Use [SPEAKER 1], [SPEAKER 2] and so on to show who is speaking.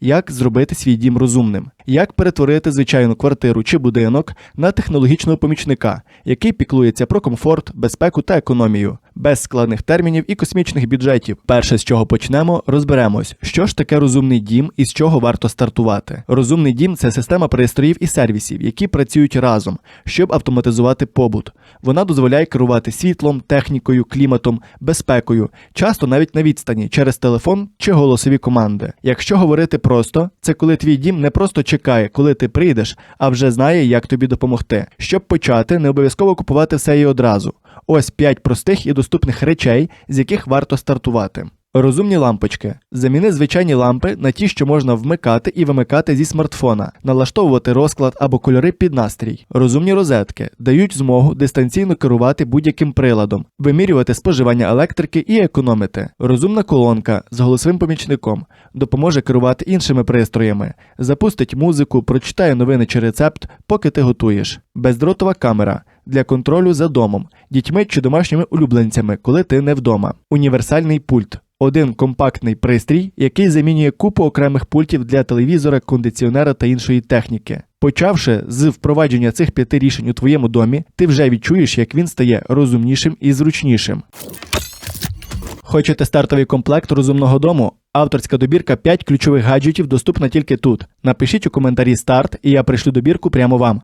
[SPEAKER 1] як зробити свій дім розумним, як перетворити звичайну квартиру чи будинок на технологічного помічника, який піклується про комфорт, безпеку та економію, без складних термінів і космічних бюджетів. Перше, з чого почнемо, розберемось, що ж таке розумний дім і з чого варто стартувати. Розумний дім це система пристроїв і сервісів, які працюють разом, щоб автоматизувати побут. Вона дозволяє керувати світлом, технікою, кліматом, безпекою, часто навіть на відстані через телефон чи голосові команди. Якщо говорити просто, це коли твій дім не просто чекає, коли ти прийдеш, а вже знає, як тобі допомогти. Щоб почати, не обов'язково купувати все і одразу. Ось 5 простих і доступних речей, з яких варто стартувати. Розумні лампочки. Заміни звичайні лампи на ті, що можна вмикати і вимикати зі смартфона, налаштовувати розклад або кольори під настрій. Розумні розетки дають змогу дистанційно керувати будь-яким приладом, вимірювати споживання електрики і економити. Розумна колонка з голосовим помічником допоможе керувати іншими пристроями, запустить музику, прочитає новини чи рецепт, поки ти готуєш. Бездротова камера для контролю за домом, дітьми чи домашніми улюбленцями, коли ти не вдома. Універсальний пульт. Один компактний пристрій, який замінює купу окремих пультів для телевізора, кондиціонера та іншої техніки. Почавши з впровадження цих п'яти рішень у твоєму домі, ти вже відчуєш, як він стає розумнішим і зручнішим. Хочете стартовий комплект розумного дому? Авторська добірка 5 ключових гаджетів доступна тільки тут. Напишіть у коментарі старт, і я пришлю добірку прямо вам.